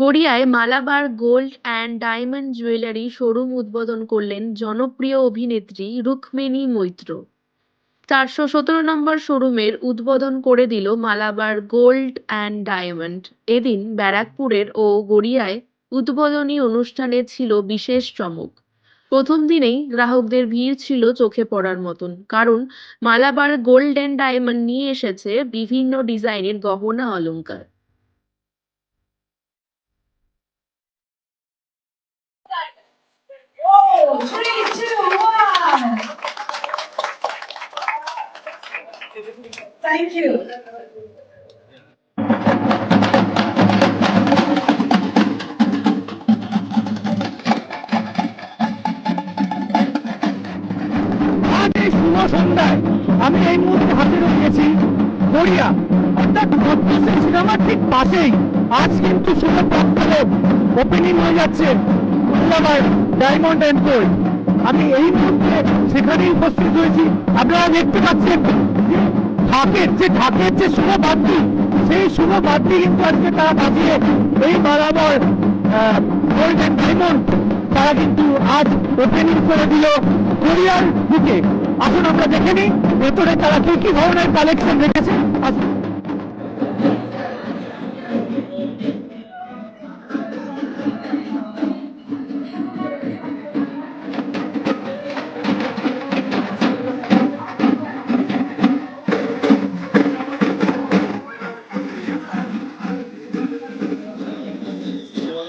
গড়িয়ায় Malabar gold and diamond jewellery showroom উদ্বোধন করলেন জনপ্রিয় অভিনেত্রী রুক্মিণী মৈত্র। চারশো সতেরো নম্বর শোরুমের উদ্বোধন করে দিল মালাবার গোল্ড অ্যান্ড ডায়মন্ড। এদিন ব্যারাকপুরের ও গড়িয়ায় উদ্বোধনী অনুষ্ঠানে ছিল বিশেষ চমক। প্রথম দিনেই গ্রাহকদের ভিড় ছিল চোখে পড়ার মতন, কারণ মালাবার গোল্ড অ্যান্ড ডায়মন্ড নিয়ে এসেছে বিভিন্ন ডিজাইনের গহনা অলংকার। Oh, three, two, one. Thank you. আমি এই মুহূর্তে হাতে রয়েছি গড়িয়া অর্থাৎ সিনেমার ঠিক পাশেই আজ কিন্তু প্রাক্কালে ওপেনিং হয়ে যাচ্ছে কল্যাবার ডায়মন্ড অ্যান্ড গোল্ড। আমি এই মুহূর্তে সেখানেই উপস্থিত হয়েছি। আপনারা দেখতে পাচ্ছেন ঢাকের যে ঢাকের যে শুভ বাদ্যি সেই শুভ বাদ্যি কিন্তু আজকে তারা বাজিয়ে এই বরাবর গোল্ড অ্যান্ড ডায়মন্ড তারা কিন্তু আজ ওপেনিং করে দিল কোরিয়ার বুকে। আসুন আমরা দেখে নিই, ভেতরে তারা কি কি ধরনের কালেকশন রেখেছে। আসুন।